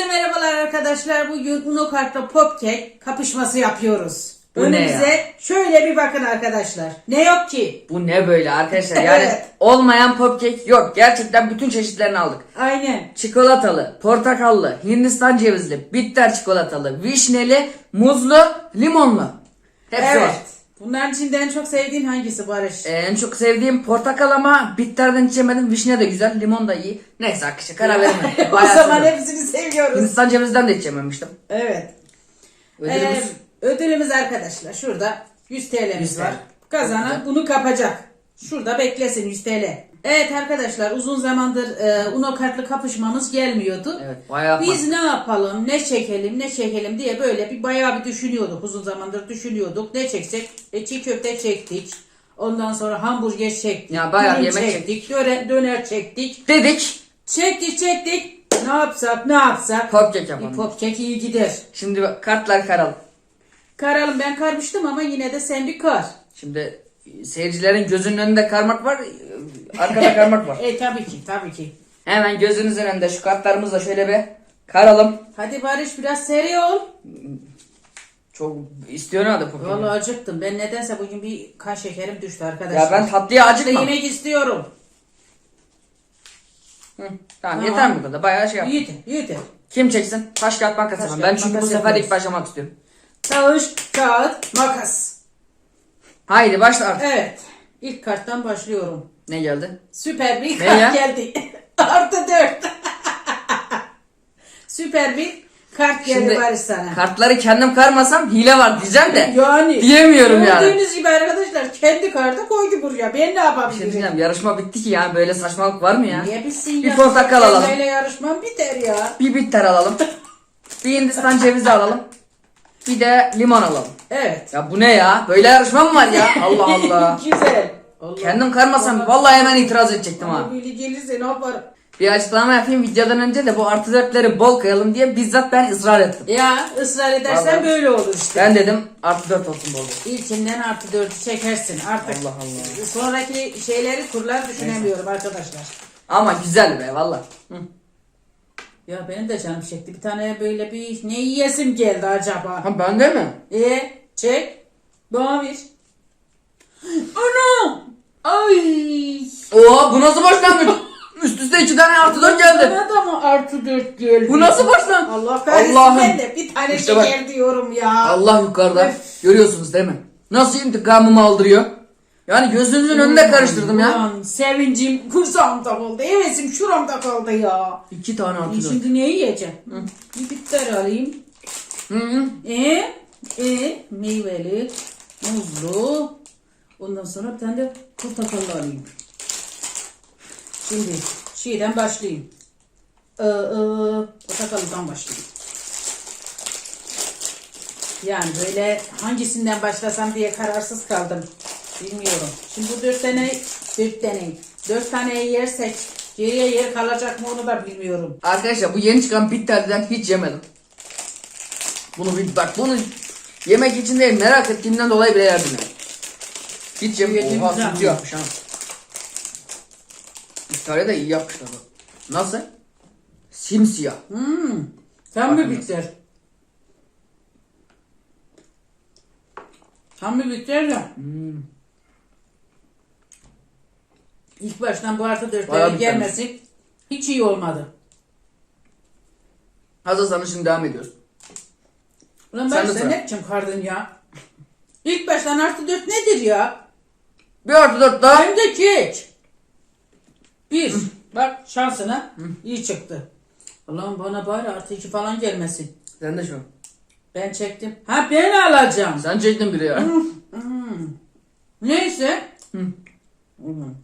Hepinize merhabalar arkadaşlar. Bugün Uno Kart'ta Popcake kapışması yapıyoruz. Bu ne Önümüze şöyle bir bakın arkadaşlar. Ne yok ki? Bu ne böyle arkadaşlar yani Evet. olmayan popkek yok. Gerçekten bütün çeşitlerini aldık. Aynen. Çikolatalı, portakallı, hindistan cevizli, bitter çikolatalı, vişneli, muzlu, limonlu. Hepsi evet. Bunların içinde en çok sevdiğin hangisi Barış? Ee, en çok sevdiğim portakal ama bitterden içemedim. Vişne de güzel, limon da iyi. Neyse arkadaşlar karar vermedim. o zaman hepsini seviyoruz. Hindistan cevizden de içememiştim. Evet. Ödülümüz Ee, ödülümüz arkadaşlar şurada 100 TL'miz 100 TL. var. Kazanan bunu kapacak. Şurada beklesin 100 TL. Evet arkadaşlar uzun zamandır e, Uno kartlı kapışmamız gelmiyordu. Evet bayağı Biz ne yapalım, ne çekelim, ne çekelim diye böyle bir bayağı bir düşünüyorduk. Uzun zamandır düşünüyorduk. Ne çeksek? E, çiğ köfte çektik. Ondan sonra hamburger çektik. Ya bayağı dürüm yemek çektik. Döner, döner çektik. dedik. Çektik çektik. Ne yapsak ne yapsak? Popkek yapalım. popkek iyi gider. Şimdi kartlar karalım. Karalım ben karmıştım ama yine de sen bir kar. Şimdi e, seyircilerin gözünün önünde karmak var, e, arkada karmak var. E tabii ki tabii ki. Hemen gözünüzün önünde şu kartlarımızla şöyle bir karalım. Hadi Barış biraz seri ol. Çok istiyorum hadi popkek. Vallahi acıktım. Ben nedense bugün bir kan şekerim düştü arkadaşlar. Ya ben tatlıya acıkmam. yemek istiyorum. Hı, tamam, Tamam. yeter bu kadar. Bayağı şey yap. Yeter yeter. Kim çeksin? Taş kağıt makas Taş, yapalım. kağıt, Ben çünkü bu makas sefer ilk başlamak istiyorum. Taş, kağıt, makas. Haydi başla artık. Evet. İlk karttan başlıyorum. Ne geldi? Süper bir Ne kart geldi. Artı dört. Süper bir kart geldi Şimdi Barış sana. kartları kendim karmasam hile var diyeceğim de. yani. Diyemiyorum yani. Gördüğünüz gibi arkadaşlar kendi kartı koydu buraya. Ben ne Bir şey yapabilirim? diyeceğim yarışma bitti ki ya böyle saçmalık var mı ya? Niye bitsin Bir ya? portakal alalım. Böyle yarışmam biter ya. Bir bitter alalım. bir hindistan cevizi alalım. Bir de limon alalım. Evet. Ya bu ne ya? Böyle yarışma mı var ya? Allah Allah. Güzel. Allah. Kendim karmasam vallahi hemen itiraz edecektim ha. Böyle gelirse ne yapar? Bir açıklama yapayım videodan önce de bu artı dörtleri bol koyalım diye bizzat ben ısrar ettim. Ya ısrar edersen Vallahi. böyle olur işte. Ben dedim artı dört olsun bol. İlkinden artı dördü çekersin artık. Allah Allah. Sonraki şeyleri kurlar düşünemiyorum arkadaşlar. Ama güzel be valla. Ya benim de canım çekti. Bir tane böyle bir ne yiyesim geldi acaba? Ha bende mi? E çek. Bana ver. Ana! Ay! Oo bu nasıl başlangıç? Üst üste iki tane artı dört geldi. Bana da mı artı dört geldi? Bu nasıl başlangıç? Allah kahretsin Allah'ım. ben de bir tane İşte bak. şeker diyorum ya. Allah yukarıda. Öf. Görüyorsunuz değil mi? Nasıl intikamımı aldırıyor? Yani gözünüzün önünde karıştırdım ya. Ulan sevincim kursağımda kaldı. Hevesim şuramda kaldı ya. İki tane E artı dört. Şimdi ne yiyeceğim? Bir bitter alayım. Hı hı. E, e, meyveli, muzlu. Ondan sonra bir tane de portakallı alayım. Şimdi şeyden başlayayım. Ee, e, portakallıdan başlayayım. Yani böyle hangisinden başlasam diye kararsız kaldım. Bilmiyorum. Şimdi bu dört tane, dört tane, dört tane yersek geriye yer kalacak mı onu da bilmiyorum. Arkadaşlar bu yeni çıkan bitterden hiç yemedim. Bunu bir bak bunu yemek için değil merak ettiğimden dolayı bile yerdim yani. Hiç yemedim. Yediğimiz Oha zaman. sütü yapmış ha. İftarı da iyi yapmışlar bak. Nasıl? Simsiyah. Hmm. Tam bir bitter. Tam bir bitter de. Hmm. İlk baştan bu artı Bayağı bittermiş. gelmesi hiç iyi olmadı. Hazırsanız şimdi devam ediyoruz. Ulan Sen ben de sen sıra. ne biçim kardın ya? İlk baştan artı dört nedir ya? Bir artı dört daha. Hem de geç. Bir. Bak şansına iyi çıktı. Allah'ım bana bari artı iki falan gelmesin. Sen de şu. an. Ben çektim. Ha ben alacağım. Sen çektin biri ya. Hmm. Neyse. Hı.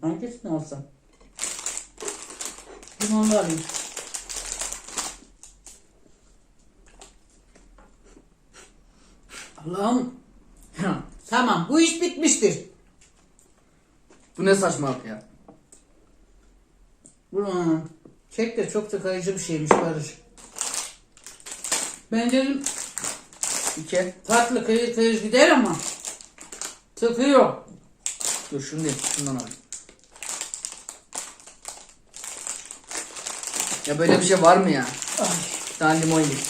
Hangisini alsam? Limonlu alayım. Allah'ım. Tamam bu iş bitmiştir. Bu ne saçmalık ya. Ulan, kek de çok tıkayıcı bir şeymiş Barış. Ben dedim İki. tatlı kıyır kıyır gider ama tıkıyor. Dur şunu değil. Şundan al. Ya böyle bir şey var mı ya? Ay. Bir tane limon yiyeyim.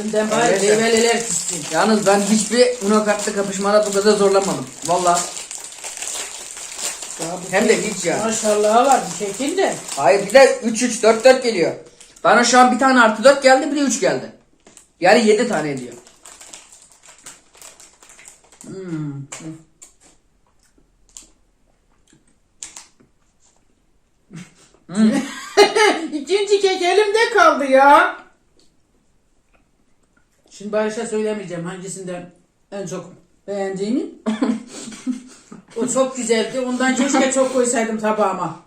Önden bari meyveliler pişsin. Yalnız ben hiçbir unokartlı kapışmada bu kadar zorlamadım. Valla. Hem de şey- hiç ya. Maşallah var bir şekilde. Hayır bir de 3 3 4 4 geliyor. Bana şu an bir tane artı 4 geldi bir de 3 geldi. Yani 7 tane ediyor. Hmm. İkinci kek elimde kaldı ya. Şimdi Barış'a söylemeyeceğim hangisinden en çok beğendiğimi. o çok güzeldi. Ondan keşke çok koysaydım tabağıma.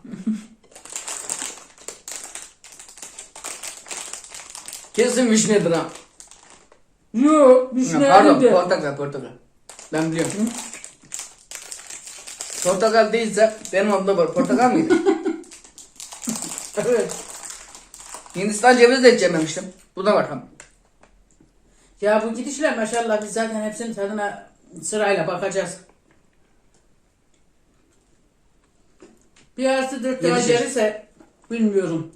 Kesin vişnedir ha. Yok, Ya, düşünelim Pardon de. portakal portakal. Ben biliyorum. Portakal değilse benim adı var. Portakal mıydı? Evet. Hindistan cevizi de hiç yememiştim. Bu da var tam. Ya bu gidişler maşallah biz zaten hepsinin tadına sırayla bakacağız. Bir artı dört daha gelirse bilmiyorum.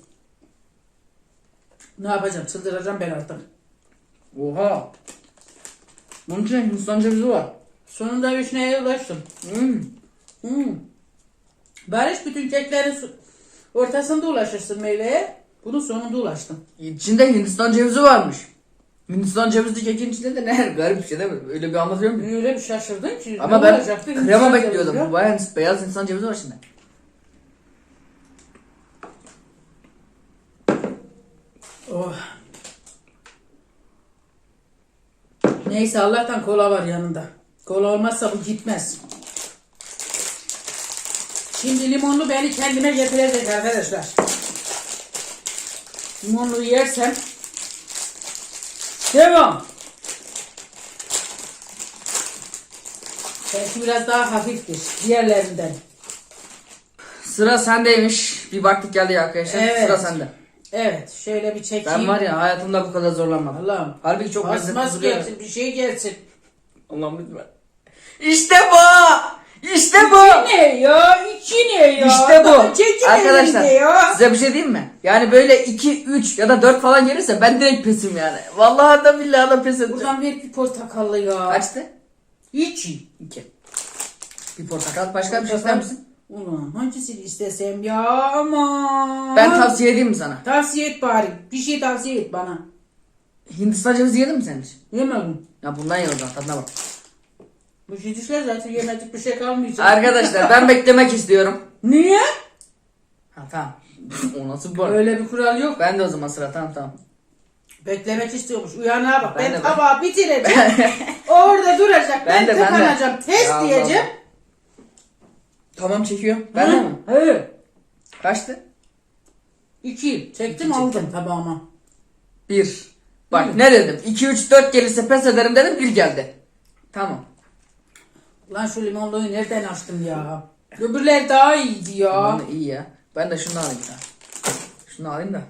Ne yapacağım? Çıldıracağım ben artık. Oha. Bunun içinde Hindistan cevizi var. Sonunda vişneye ulaştım. Hmm. Hmm. Barış bütün keklerin su- ortasında ulaşırsın meyveye. Bunun sonunda ulaştım. İçinde Hindistan cevizi varmış. Hindistan cevizli kekin içinde de ne garip bir şey değil mi? Öyle bir anlatıyor muyum? Öyle bir şaşırdın ki. Ama ne ben olacaktı? krema Hindistan bekliyordum. cevizi. Bayağı beyaz Hindistan cevizi var içinde. Oh. Neyse Allah'tan kola var yanında. Kola olmazsa bu gitmez. Şimdi limonlu beni kendime getirecek arkadaşlar. Limonlu yersem devam. Belki biraz daha hafiftir diğerlerinden. Sıra sendeymiş. Bir baktık geldi arkadaşlar. Evet. Sıra sende. Evet şöyle bir çekeyim. Ben var ya hayatımda bu kadar zorlanmadım. Allah'ım. Halbuki çok Basmaz duruyor. gelsin bir şey gelsin. Allah'ım lütfen. İşte bu! İşte bu! İçi ne ya? İçi ne ya? İşte bu. Arkadaşlar ya. size bir şey diyeyim mi? Yani böyle 2, 3 ya da 4 falan gelirse ben direkt pesim yani. Vallahi da billahi da pes edeceğim. Buradan ver bir portakallı ya. Kaçtı? İçi. 2. Bir portakal. Başka bir şey ister misin? Ulan hangisini istesem ya ama. Ben tavsiye edeyim mi sana? Tavsiye et bari. Bir şey tavsiye et bana. Hindistan cevizi yedin mi sen hiç? Yemedim. Ya bundan ye o zaman tadına bak. Bu gidişler zaten yemedik bir şey kalmayacak. Arkadaşlar ben beklemek istiyorum. Niye? Ha tamam. o nasıl bu? Öyle bir kural yok. Ben de o zaman sıra tamam tamam. Beklemek istiyormuş. Uyanığa bak. Ben Ben, de ben. tabağı bitireceğim. Orada duracak. Ben, Ben de, ben de. tıkanacağım. Test Ya Allah diyeceğim. Tamam çekiyor. Ben de mi? He. Kaçtı? İki. Çektim İki aldım tabağıma. Bir. Bak Hı. ne dedim? 2 3 4 gelirse pes ederim dedim. Bir geldi. Tamam. Lan şu limonluğu nereden açtım ya? Öbürler daha iyiydi ya. Aman iyi ya. Ben de şunu alayım ya. Şunu alayım da.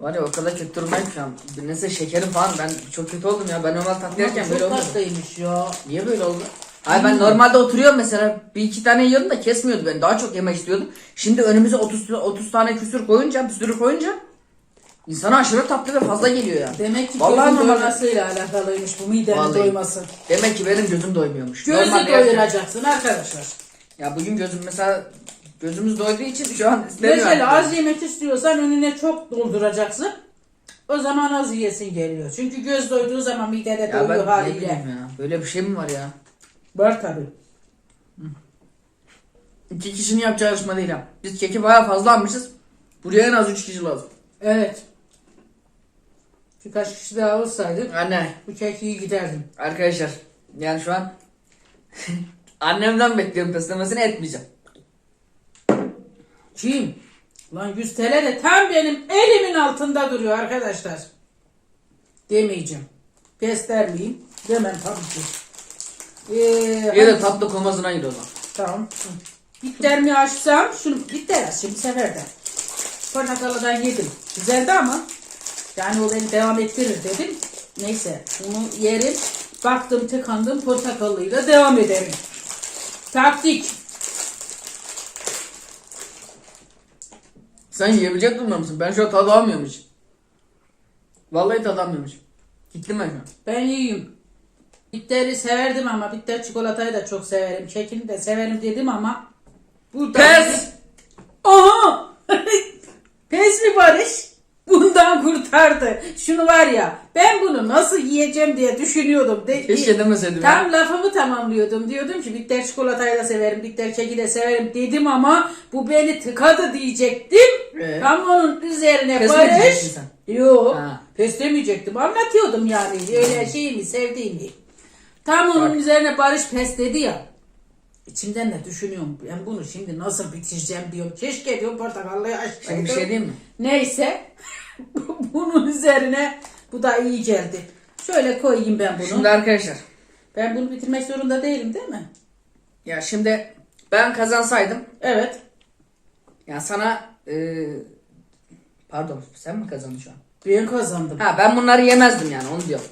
Var ya o kadar kötü durumdayım şu an. Neyse şekerim falan ben çok kötü oldum ya. Ben normal tatlı yerken böyle Çok oldu. tatlıymış ya. Niye böyle oldu? Ay ben normalde oturuyorum mesela bir iki tane yiyordum da kesmiyordu beni. Daha çok yemek istiyordum. Şimdi önümüze 30 30 tane küsür koyunca, bir sürü koyunca insana aşırı tatlı ve fazla geliyor ya. Demek ki Vallahi gözün doymasıyla alakalıymış bu midenin Vallahi. doyması. Demek ki benim gözüm doymuyormuş. Gözü Normalde yerken- doyuracaksın arkadaşlar. Ya bugün gözüm mesela gözümüz doyduğu için şu an istemiyorum. Mesela az yemek istiyorsan önüne çok dolduracaksın. O zaman az yiyesin geliyor. Çünkü göz doyduğu zaman midede ya ben doyuyor ne haliyle. bileyim ya. Böyle bir şey mi var ya? Var tabi. İki kişinin yapacağı yarışma değil ha. Biz keki bayağı fazla almışız. Buraya en az üç kişi lazım. Evet. Birkaç kişi daha olsaydı Anne. bu kek iyi giderdim. Arkadaşlar yani şu an annemden bekliyorum peslemesini etmeyeceğim. Kim? Lan 100 TL de tam benim elimin altında duruyor arkadaşlar. Demeyeceğim. Göstermeyeyim. Demem tabii ki. Ee, de hadi- tatlı komasına gir o zaman. Tamam. Bitter mi açsam? Şunu bitter açayım bu sefer de. Portakalıdan yedim. Güzeldi ama. Yani o beni devam ettirir dedim. Neyse bunu yerim. Baktım tıkandım portakallıyla devam ederim. Taktik. Sen yiyebilecek durumda mısın? Ben şu an tadı almıyorum hiç. Vallahi tadamıyormuş. Gittim ben şu an. Ben yiyeyim. Bitteri severdim ama bitter çikolatayı da çok severim. Kekini de severim dedim ama burada Pes! Aha! Pes mi Barış? Bundan kurtardı. Şunu var ya ben bunu nasıl yiyeceğim diye düşünüyordum. De, Keşke demeseydim ya. Tam lafımı tamamlıyordum. Diyordum ki bitter çikolatayı da severim, bitter keki de severim dedim ama bu beni tıkadı diyecektim. Ee? Tam onun üzerine Pes Barış. Yok. Pes demeyecektim. Anlatıyordum yani. Öyle şeyimi sevdiğimi. Tam onun Bak. üzerine Barış pes dedi ya. İçimden de düşünüyorum. Ben bunu şimdi nasıl bitireceğim diyorum. Keşke diyorum portakallıyı açsaydım. Şimdi bir şey diyeyim mi? Neyse. Bunun üzerine bu da iyi geldi. Şöyle koyayım ben bunu. Şimdi arkadaşlar. Ben bunu bitirmek zorunda değilim değil mi? Ya şimdi ben kazansaydım. Evet. Ya sana e, pardon sen mi kazandın şu an? Ben kazandım. Ha ben bunları yemezdim yani onu diyorum.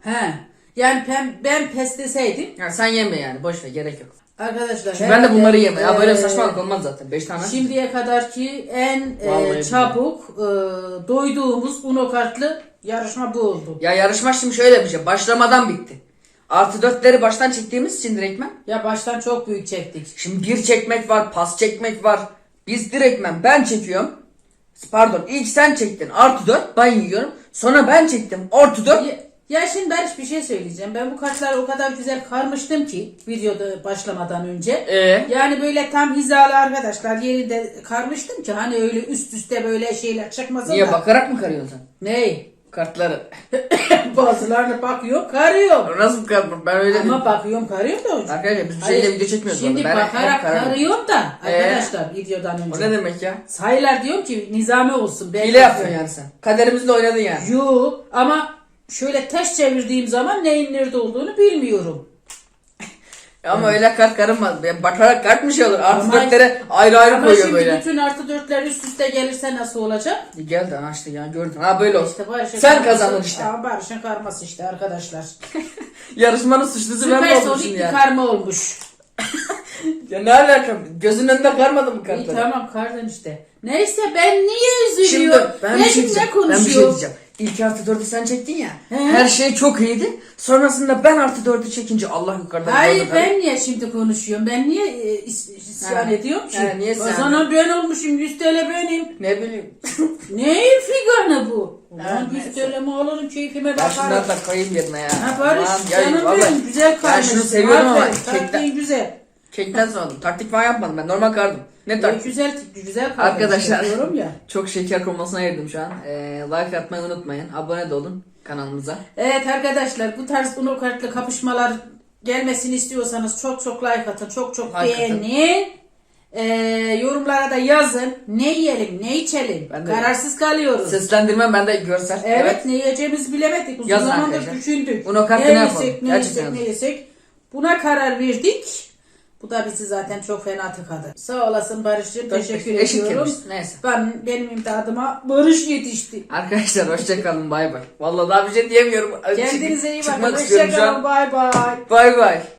He. Yani ben, ben pes deseydim Ya sen yeme yani boş ver gerek yok. arkadaşlar. Şimdi ben de bunları yeme. Ya böyle saçmalık olmaz zaten. 5 tane. Şimdiye kadarki en e, Vallahi çabuk e, doyduğumuz unokartlı yarışma bu oldu. Ya yarışma şimdi şöyle bir şey. Başlamadan bitti. Artı dörtleri baştan çektiğimiz için direktmen. Ya baştan çok büyük çektik. Şimdi bir çekmek var, pas çekmek var. Biz direktmen ben çekiyorum. Pardon ilk sen çektin artı dört ben yiyorum. Sonra ben çektim artı dört. Ya, şimdi Barış bir şey söyleyeceğim. Ben bu kartları o kadar güzel karmıştım ki videoda başlamadan önce. Ee? Yani böyle tam hizalı arkadaşlar yerinde karmıştım ki hani öyle üst üste böyle şeyler çıkmasın Niye da. bakarak mı karıyorsun? Ney? Kartları. Bazılarına bakıyor karıyor. Nasıl kartım? Ben öyle Ama bakıyorum karıyor da hocam. Arkadaşlar biz bir Hayır, şeyle video çekmiyoruz. Şimdi. Ben bakarak hep kararım. karıyorum da Ee? arkadaşlar videodan O önce. ne demek ya? Sayılar diyorum ki nizami olsun. belki- Hile yapıyorsun yani sen. Kaderimizle oynadın yani. Yo ama şöyle ters çevirdiğim zaman neyin nerede olduğunu bilmiyorum. Ama öyle kart karınmaz. Yani bakarak kart mı şey olur? Artı Ama- dörtleri ayrı ayrı Ama koyuyor şimdi böyle. bütün artı dörtler üst üste gelirse nasıl olacak? Gel de işte ya gördün. Ha böyle olsun. İşte Barış'ın Sen karması- kazandın işte. Aa, Barış'ın karması işte arkadaşlar. Yarışmanın suçlusu ben mi olmuşum Süpersonik bir yani? karma olmuş. Ya ne alaka? Gözünün önünde karmadın mı İyi kartları? tamam kardın işte. Neyse ben niye Şimdi üzülüyorum? ben bir şey şimdi diyeceğim. Ben bir şey diyeceğim. İlk artı dördü sen çektin ya. He. Her şey çok iyiydi. Sonrasında ben artı dördü çekince Allah yukarıdan Hayır gördü. ben niye şimdi konuşuyorum? Ben niye e, is- isyan ediyorum ki? Ha, niye sen- Kazanan ben olmuşum 100 TL benim. Ne bileyim. Neyin figanı bu? Ha, 100 neyse. TL mi alırım keyfime Ben bakarım. şunları da koyayım yerine ya. Ha Barış Aman, ya canım vallahi- benim güzel Ben şunu seviyorum ama Aferin, kekten, taktiğin güzel. Kekten sonra taktik falan yapmadım ben normal kardım. Ne E, taktik? güzel güzel karmış Arkadaşlar diyorum ya. çok şeker komasına ayırdım şu an. Ee, like atmayı unutmayın. Abone de olun kanalımıza. Evet arkadaşlar bu tarz Uno kartlı kapışmalar gelmesini istiyorsanız çok çok like atın. Çok çok Like atın. beğenin. Ee, yorumlara da yazın. Ne yiyelim ne içelim. Ben de- Kararsız kalıyoruz. Seslendirme bende görsel. Evet, ne yiyeceğimizi bilemedik. Uzun Yazın zamandır arkadaşlar. düşündük. Uno kartı ne ne yapalım? yesek, ne Gerçekten yesek, ne yazın. yesek. Buna karar verdik. Bu da bizi zaten çok fena tıkadı. Sağ olasın Barış'cığım. Teşekkür eşit ediyorum. Neyse. Ben, benim imdadıma Barış yetişti. Arkadaşlar hoşçakalın bay bay. Vallahi daha bir şey diyemiyorum. Kendinize iyi bakın. Çıkmak istiyorum şu Hoşçakalın. Bay bay. Bay bay.